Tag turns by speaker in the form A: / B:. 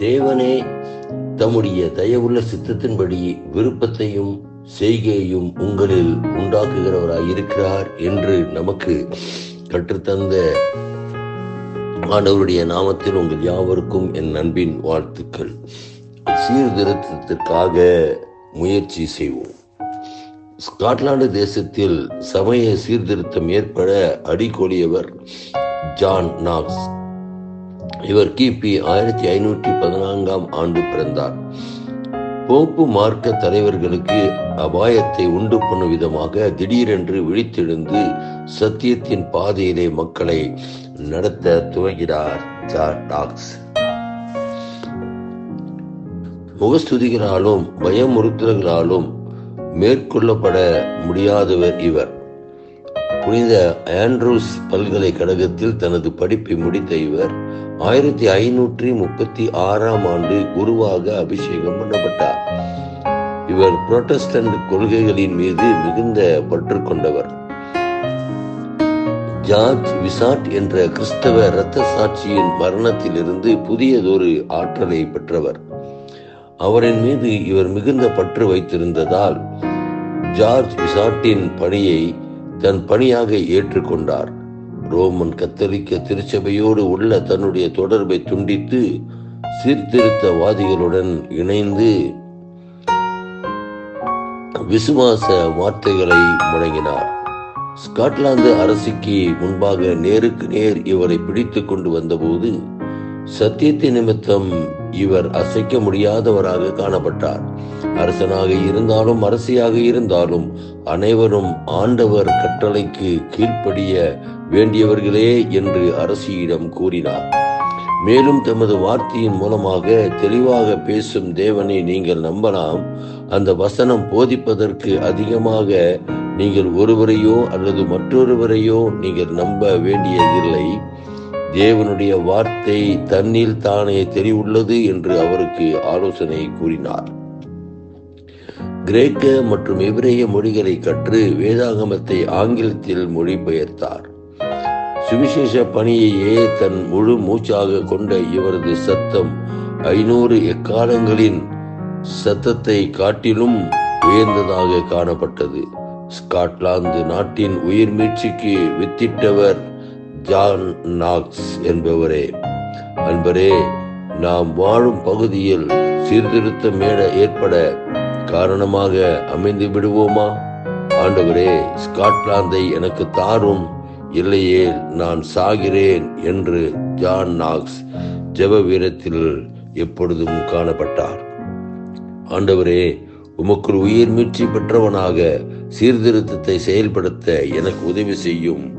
A: தேவனே தம்முடைய தயவுள்ள சித்தத்தின்படி விருப்பத்தையும் செய்கையையும் உங்களில் உண்டாக்குகிறவராய் இருக்கிறார் என்று நமக்கு கற்றுத்தந்த ஆண்டவருடைய நாமத்தில் உங்கள் யாவருக்கும் என் அன்பின் வாழ்த்துக்கள். சீர்திருத்தத்திற்காக முயற்சி செய்வோம். ஸ்காட்லாந்து தேசத்தில் சமய சீர்திருத்தம் ஏற்பட அடிக்கோலியவர் ஜான் நாக்ஸ். இவர் கிபி ஆயிரத்தி ஐநூற்றி பதினான்காம் ஆண்டு பிறந்தார். போப்பு மார்க்க தலைவர்களுக்கு அபாயத்தை உண்டு பண்ணும் விதமாக திடீரென்று விழித்தெழுந்து சத்தியத்தின் பாதையிலே மக்களை நடத்த துவங்கினார் டாக்ஸ். முகஸ்துதிகளாலும் பயமுறுத்தல்களாலும் மேற்கொள்ளப்பட முடியாதவர் இவர். புனித ஆண்ட்ரூஸ் பல்கலைக்கழகத்தில் தனது படிப்பை முடித்த இவர் ஆயிரத்தி ஐநூற்றி முப்பத்தி ஆறாம் ஆண்டு குருவாக அபிஷேகம் பண்ணப்பட்டார். இவர் புரோட்டஸ்டன்ட் கொள்கைகளின் மீது மிகுந்த பற்று கொண்டவர். ஜார்ஜ் விசாட் என்ற கிறிஸ்தவ இரத்த சாட்சியின் மரணத்திலிருந்து புதியதொரு ஆற்றலை பெற்றவர். அவரின் மீது இவர் மிகுந்த பற்று வைத்திருந்ததால் ஜார்ஜ் விசாட்டின் பணியை தன் பணியாக ஏற்றுக்கொண்டார். ரோமன் கத்தோலிக்க திருச்சபையோடு உள்ள தன்னுடைய தொடர்பை துண்டித்து சீர்திருத்தவாதிகளுடன் இணைந்து விசுவாச வார்த்தைகளை முழங்கினார். ஸ்காட்லாந்து அரசுக்கு முன்பாக நேருக்கு நேர் இவரை பிடித்து கொண்டு வந்தபோது சத்தியத்தின் நிமித்தம் இவர் அசைக்க முடியாதவராக காணப்பட்டார். அரசனாக இருந்தாலும் அரசியாக இருந்தாலும் அனைவரும் ஆண்டவர் கட்டளைக்கு கீழ்ப்படிய வேண்டியவர்களே என்று அரசியிடம் கூறினார். மேலும் தமது வார்த்தையின் மூலமாக தெளிவாக பேசும் தேவனை நீங்கள் நம்பலாம். அந்த வசனம் போதிப்பதற்கு அதிகமாக நீங்கள் ஒருவரையோ அல்லது மற்றொருவரையோ நீங்கள் நம்ப வேண்டியதில்லை. தேவனுடைய வார்த்தை தன்னில் தானே தெரிவுள்ளது என்று அவருக்கு ஆலோசனை கூறினார். கிரேக்க மற்றும் எபிரேய மொழிகளை கற்று வேதாகமத்தை ஆங்கிலத்தில் மொழிபெயர்த்தார். சுவிசேஷ பணியையே தன் முழு மூச்சாக கொண்ட இவரது சத்தம் ஐநூறு எக்காலங்களின் சத்தத்தை காட்டிலும் உயர்ந்ததாக காணப்பட்டது. ஸ்காட்லாந்து நாட்டின் உயிர் மீட்சிக்கு வித்திட்டவர் ஜான் நாக்ஸ் என்பவரே. அன்பரே நாம் வாழும் பகுதியில் சீர்திருத்தம் மேட ஏற்பட காரணமாக அமைந்து விடுவோமா? ஆண்டவரே ஸ்காட்லாந்தை எனக்கு தாரும். இல்லையே நான் சாகிறேன் என்று ஜான் நாக்ஸ் ஜெப வீரத்தில் எப்பொழுதும் காணப்பட்டார். ஆண்டவரே உமக்குள் உயிர் மீட்சி பெற்றவனாக சீர்திருத்தத்தை செயல்படுத்த எனக்கு உதவி செய்யும்.